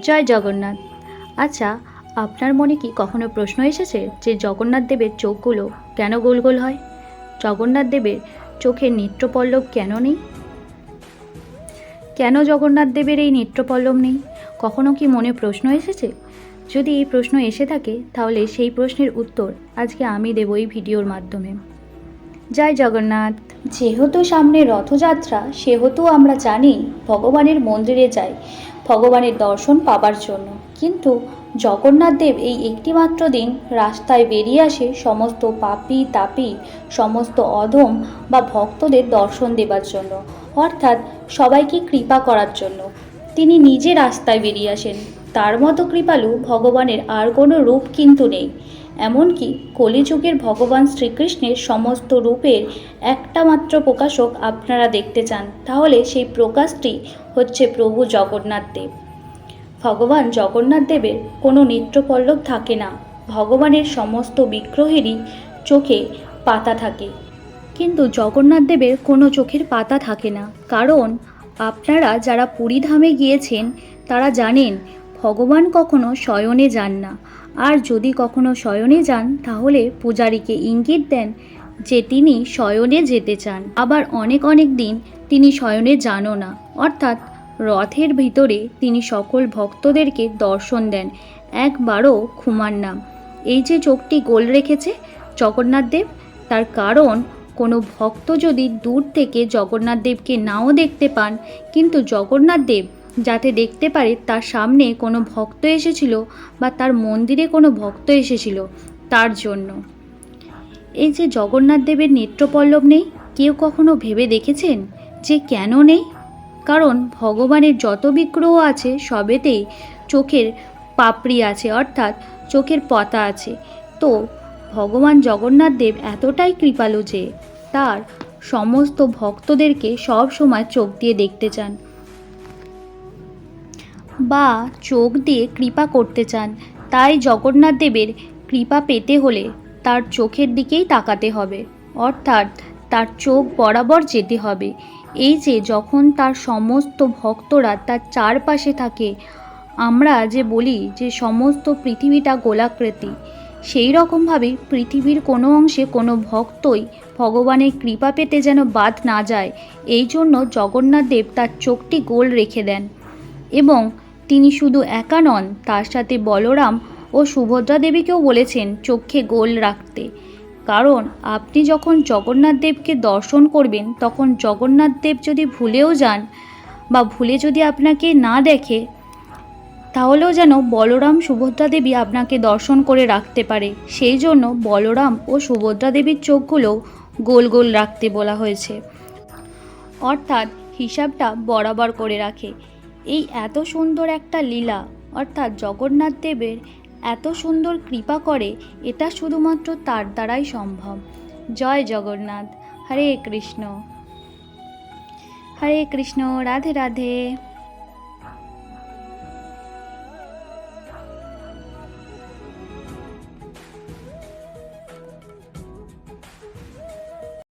জয় জগন্নাথ। আচ্ছা আপনার মনে কি কখনো প্রশ্ন এসেছে যে জগন্নাথ দেবের চোখগুলো কেন গোল গোল হয়? জগন্নাথ দেবের চোখের নেত্রপল্লব কেন নেই? কেন জগন্নাথ দেবের এই নেত্রপল্লব নেই? কখনো কি মনে প্রশ্ন এসেছে? যদি এই প্রশ্ন এসে থাকে, তাহলে সেই প্রশ্নের উত্তর আজকে আমি দেব এই ভিডিওর মাধ্যমে। জয় জগন্নাথ। যেহেতু সামনে রথযাত্রা, সেহেতু আমরা জানি ভগবানের মন্দিরে যাই। ভগবানের দর্শন পাবার জন্য। কিন্তু জগন্নাথ দেব এই একটিমাত্র দিন রাস্তায় বেরিয়ে আসে সমস্ত পাপি, তাপি, সমস্ত অধম বা ভক্তদের দর্শন দেবার জন্য। অর্থাৎ সবাইকে কৃপা করার জন্য। তিনি নিজে রাস্তায় বেরিয়ে আসেন। তার মতো কৃপালু ভগবানের আর কোনো রূপ কিন্তু নেই। এমনকি কলিযুগের ভগবান শ্রীকৃষ্ণের সমস্ত রূপের একটা মাত্র প্রকাশক আপনারা দেখতে চান। তাহলে সেই প্রকাশটি হচ্ছে প্রভু জগন্নাথ দেব। ভগবান জগন্নাথ দেবের কোনো নেত্রপল্লব থাকে না। ভগবানের সমস্ত বিগ্রহেরই চোখে পাতা থাকে। কিন্তু জগন্নাথ দেবের কোনো চোখের পাতা থাকে না। কারণ আপনারা যারা পুরীধামে গিয়েছেন, তারা জানেন ভগবান কখনো শয়নে যান না। আর যদি কখনো শয়নে যান, তাহলে পূজারীকে ইঙ্গিত দেন যে তিনি শয়নে যেতে চান। আবার অনেক অনেক দিন তিনি শয়নে যানও না। অর্থাৎ রথের ভিতরে তিনি সকল ভক্তদেরকে দর্শন দেন। একবারও ঘুমান না। এই যে চোখটি গোল রেখেছে জগন্নাথ দেব, তার কারণ কোনো ভক্ত যদি দূর থেকে জগন্নাথ দেবকে নাও দেখতে পান, কিন্তু জগন্নাথ দেব যাতে দেখতে পারে তার সামনে কোনো ভক্ত এসেছিল বা তার মন্দিরে কোনো ভক্ত এসেছিল তার জন্য। এই যে জগন্নাথ দেবের নেত্রপল্লব নেই, কেউ কখনো ভেবে দেখেছেন যে কেন নেই? কারণ ভগবানের যত বিগ্রহ আছে, সবেতেই চোখের পাপড়ি আছে, অর্থাৎ চোখের পাতা আছে। তো ভগবান জগন্নাথ দেব এতটাই কৃপালু যে তার সমস্ত ভক্তদেরকে সব সময় চোখ দিয়ে দেখতে চান। বা চোখ দিয়ে কৃপা করতে চান, তাই জগন্নাথ দেবের কৃপা পেতে হলে তার চোখের দিকেই তাকাতে হবে। অর্থাৎ তার চোখ বরাবর যেতে হবে। এই যে যখন তার সমস্ত ভক্তরা তার চারপাশে থাকে, আমরা যে বলি যে সমস্ত পৃথিবীটা গোলাকৃতি, সেই রকমভাবে পৃথিবীর কোনো অংশে কোনো ভক্তই ভগবানের কৃপা পেতে যেন বাদ না যায়, এই জন্য জগন্নাথ দেব তার চোখটি গোল রেখে দেন। এবং তিনি শুধু একা নন, তার সাথে বলরাম ও সুভদ্রা দেবীকেও বলেছেন চোখে গোল রাখতে। কারণ আপনি যখন জগন্নাথ দেবকে দর্শন করবেন, তখন জগন্নাথ দেব যদি ভুলেও যান বা ভুলে যদি আপনাকে না দেখে, তাহলেও যেন বলরাম সুভদ্রা দেবী আপনাকে দর্শন করে রাখতে পারে। সেই জন্য বলরাম ও সুভদ্রা দেবীর চোখগুলো গোল গোল রাখতে বলা হয়েছে। অর্থাৎ হিসাবটা বরাবর করে রাখে। এই এত সুন্দর একটা লীলা, অর্থাৎ জগন্নাথ দেবের এত সুন্দর কৃপা করে এটা শুধুমাত্র তার দ্বারাই সম্ভব। জয় জগন্নাথ। হরে কৃষ্ণ। হরে কৃষ্ণ, রাধে রাধে।